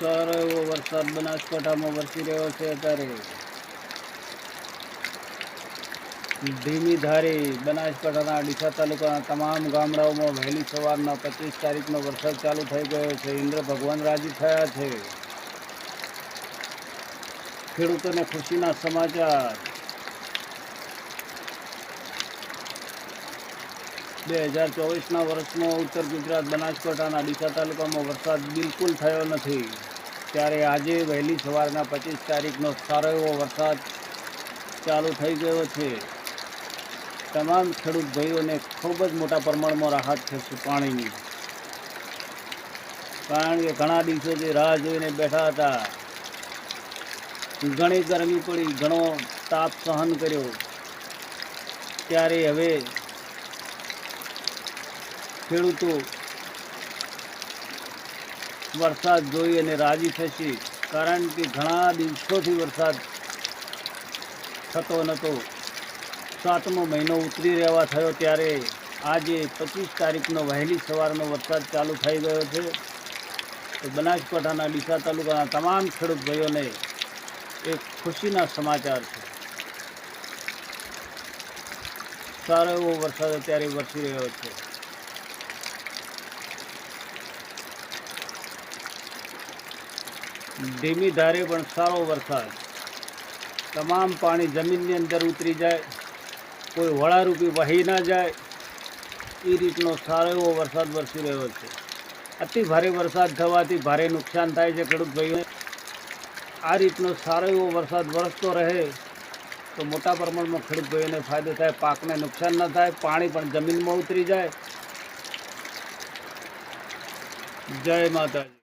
સારો એવો વરસાદ બનાસકાંઠામાં વરસી રહ્યો છે અત્યારે. ધીમી ધારી બનાસકાંઠાના ડીસા તાલુકાના તમામ ગામડાઓમાં વહેલી સવારના પચીસ તારીખનો વરસાદ ચાલુ થઈ ગયો છે. ઇન્દ્ર ભગવાન રાજી થયા છે. ખેડૂતોને ખુશીના સમાચાર. બે હજાર ચોવીસના વર્ષમાં ઉત્તર ગુજરાત બનાસકાંઠાના ડીસા તાલુકામાં વરસાદ બિલકુલ થયો નથી. ત્યારે આજે વહેલી સવારના પચીસ તારીખનો સારો એવો વરસાદ ચાલુ થઈ ગયો છે. તમામ ખેડૂત ભાઈઓને ખૂબ જ મોટા પ્રમાણમાં રાહત થશે પાણીની. કારણ કે ઘણા દિવસોથી રાહ જોઈને બેઠા હતા, ઘણી ગરમી પડી, ઘણો તાપ સહન કર્યો. ત્યારે હવે ખેડૂતો વરસાદ જોઈ અને રાજી થશે, કારણ કે ઘણા દિવસોથી વરસાદ થતો નહોતો સાતમો મહિનો ઉતરી રહેવા થયો ત્યારે આજે પચીસ તારીખનો વહેલી સવારનો વરસાદ ચાલુ થઈ ગયો છે. તો બનાસકાંઠાના ડીસા તાલુકાના તમામ ખેડૂત ભાઈઓને એક ખુશીના સમાચાર છે. સારો એવો વરસાદ અત્યારે વરસી રહ્યો છે. ધીમી ધારે પણ સારો વરસાદ. તમામ પાણી જમીનની અંદર ઉતરી જાય, કોઈ વળારૂપી વહી ના જાય. એ રીતનો સારો એવો વરસાદ વરસી રહ્યો છે. અતિ ભારે વરસાદ થવાથી ભારે નુકસાન થાય છે ખેડૂત ભાઈઓને. આ રીતનો સારો એવો વરસાદ વરસતો રહે, તો મોટા પ્રમાણમાં ખેડૂત ભાઈઓને ફાયદો થાય, પાકને નુકસાન ન થાય, પાણી પણ જમીનમાં ઉતરી જાય. જય માતાજી.